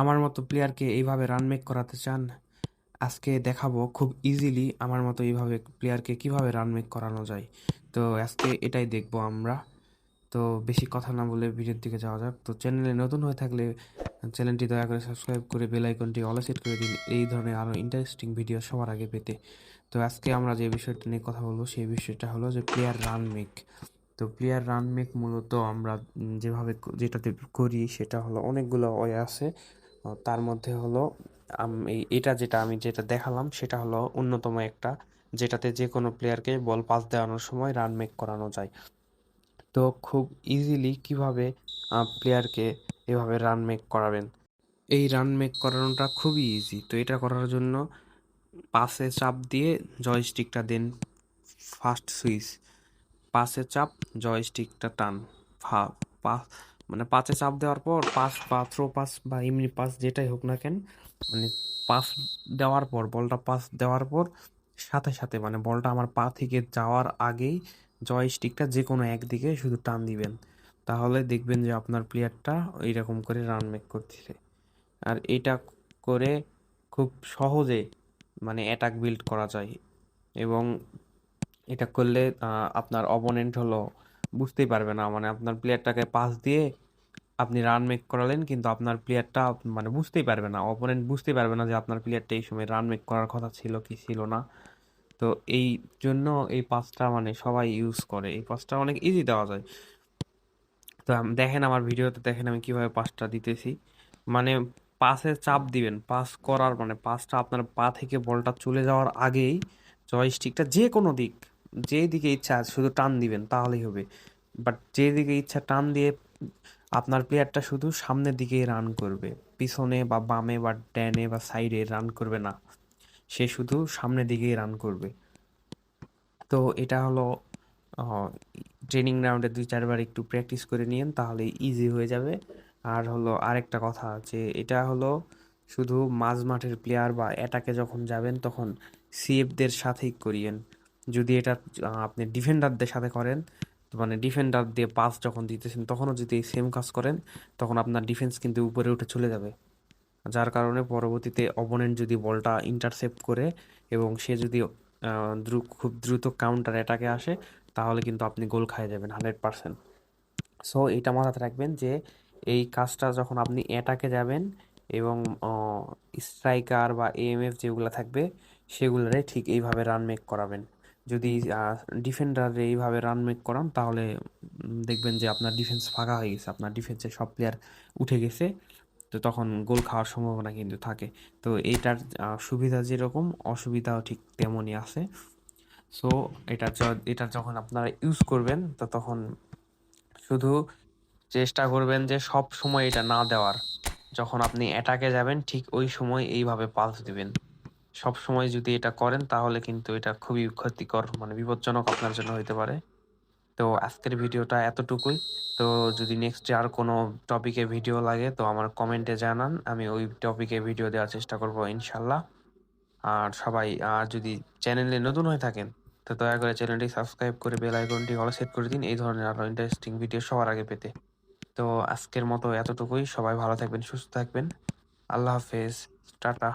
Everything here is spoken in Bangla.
আমার মতো প্লেয়ারকে এইভাবে রান মেক করাতে চান? আজকে দেখাবো খুব ইজিলি আমার মতো এইভাবে প্লেয়ারকে কীভাবে রান মেক করানো যায়। তো আজকে এটাই দেখব আমরা। তো বেশি কথা না বলে ভিডিওর দিকে যাওয়া যাক। তো চ্যানেলে নতুন হয়ে থাকলে চ্যানেলটি দয়া করে সাবস্ক্রাইব করে বেল আইকনটি অলে সেট করে দিন। এই ধরনের আরও ইন্টারেস্টিং ভিডিও সবার আগে পেতে। তো আজকে আমরা যে বিষয়টা নিয়ে কথা বলব, সেই বিষয়টা হলো যে প্লেয়ার রান মেক তো প্লেয়ার রান মেক মূলত আমরা যেভাবে যেটাতে করি সেটা হলো অনেকগুলো ওয়ে আছে। তার মধ্যে হলো এটা যেটা আমি যেটা দেখালাম, সেটা হলো অন্যতম একটা, যেটাতে যে কোনো প্লেয়ারকে বল পাস দেওয়ানোর সময় রান মেক করানো যায়। তো খুব ইজিলি কীভাবে প্লেয়ারকে এভাবে রান মেক করাবেন? এই রান মেক করানোটা খুবই ইজি তো এটা করার জন্য পাশে চাপ দিয়ে জয়স্টিকটা দেন ফার্স্ট সুইচ পাশে চাপ জয়স্টিকটা টান, ফা পাস মানে পাশে চাপ দেওয়ার পর পাস বা থ্রো পাস বা এমনি পাস যেটাই হোক না কেন মানে পাস দেওয়ার পর, বলটা পাস দেওয়ার পর সাথে সাথে মানে বলটা আমার পা থেকে যাওয়ার আগেই জয়স্টিকটা যে কোনো একদিকে শুধু টান দিবেন। তাহলে দেখবেন যে আপনার প্লেয়ারটা এইরকম করে রান মেক করতেছে। আর এটা করে খুব সহজে মানে অ্যাটাক বিল্ড করা যায়। এবং এটা করলে আপনার অপোনেন্ট হলো বুঝতেই পারবে না। মানে আপনার প্লেয়ারটাকে পাস দিয়ে আপনি রান মেক করালেন, কিন্তু আপনার প্লেয়ারটা মানে বুঝতেই পারবে না অপোনেন্ট বুঝতেই পারবে না যে আপনার প্লেয়ারটা এই সময় রান মেক করার কথা ছিল কি ছিল না। তো এই জন্য এই পাসটা মানে সবাই ইউজ করে। এই পাসটা অনেক ইজি দেওয়া যায়। তো দেখেন আমার ভিডিওতে দেখেন আমি কীভাবে পাসটা দিতেছি। মানে পাসে চাপ দিবেন পাস করার মানে পাসটা আপনার পা থেকে বলটা চলে যাওয়ার আগেই জয়স্টিকটা যে কোনো দিক যে দিকে ইচ্ছা শুধু টান দিবেন, তাহলেই হবে। বাট যে দিকে ইচ্ছা টান দিয়ে আপনার প্লেয়ারটা শুধু সামনের দিকেই রান করবে। পিছনে বা বামে বা ডানে বা সাইডে রান করবে না। সে শুধু সামনের দিকেই রান করবে। তো এটা হলো ট্রেনিং গ্রাউন্ডে দুই, চারবার একটু প্র্যাকটিস করে নিয়েন, তাহলে ইজি হয়ে যাবে। আর হলো আরেকটা কথা যে এটা হলো শুধু মাঝ মাঠের প্লেয়ার বা অ্যাটাকে যখন যাবেন, তখন সিএফদের সাথেই করিয়েন। যদি এটা আপনি ডিফেন্ডারদের সাথে করেন মানে ডিফেন্ডার দিয়ে পাস যখন দিতেছেন, তখনও যদি এই সেম কাজ করেন, তখন আপনার ডিফেন্স কিন্তু উপরে উঠে চলে যাবে। যার কারণে পরবর্তীতে অপোনেন্ট যদি বলটা ইন্টারসেপ্ট করে এবং সে যদি খুব দ্রুত কাউন্টার অ্যাটাকে আসে, তাহলে কিন্তু আপনি গোল খাই যাবেন হান্ড্রেড পার্সেন্ট সো এটা মাথায় রাখবেন যে, এই কাজটা যখন আপনি অ্যাটাকে যাবেন এবং স্ট্রাইকার বা এএমএফ যেগুলো থাকবে, সেগুলোরে ঠিক এইভাবে রান মেক করাবেন। যদি ডিফেন্ডারে এইভাবে রান মেক করান, তাহলে দেখবেন যে আপনার ডিফেন্স ফাঁকা হয়ে গেছে। আপনার ডিফেন্সের সব প্লেয়ার উঠে গেছে। তো তখন গোল খাওয়ার সম্ভাবনা কিন্তু থাকে। তো এইটার সুবিধা যেরকম, অসুবিধাও ঠিক তেমনই আছে। সো এটা এটা যখন আপনারা ইউজ করবেন, তো তখন শুধু চেষ্টা করবেন যে সব সময় এটা না দেওয়ার। যখন আপনি অ্যাটাকে যাবেন, ঠিক ওই সময় এইভাবে পালস দিবেন। সব সময় যদি এটা করেন, তাহলে কিন্তু এটা খুবই ক্ষতিকর মানে বিপজ্জনক আপনার জন্য হতে পারে। তো আজকের ভিডিওটা এতটুকুই। তো যদি নেক্সট আর কোনো টপিকে ভিডিও লাগে, তো আমার কমেন্টে জানান। আমি ওই টপিকে ভিডিও দেওয়ার চেষ্টা করব, ইনশাল্লাহ। আর সবাই, আর যদি চ্যানেলে নতুন হয়ে থাকেন, তো দয়া করে চ্যানেলটি সাবস্ক্রাইব করে বেল আইকনটি অল সেট করে দিন। এই ধরনের আরও ইন্টারেস্টিং ভিডিও সবার আগে পেতে। তো আজকের মতো এতটুকুই। সবাই ভালো থাকবেন, সুস্থ থাকবেন। আল্লাহ হাফেজ। টাটা।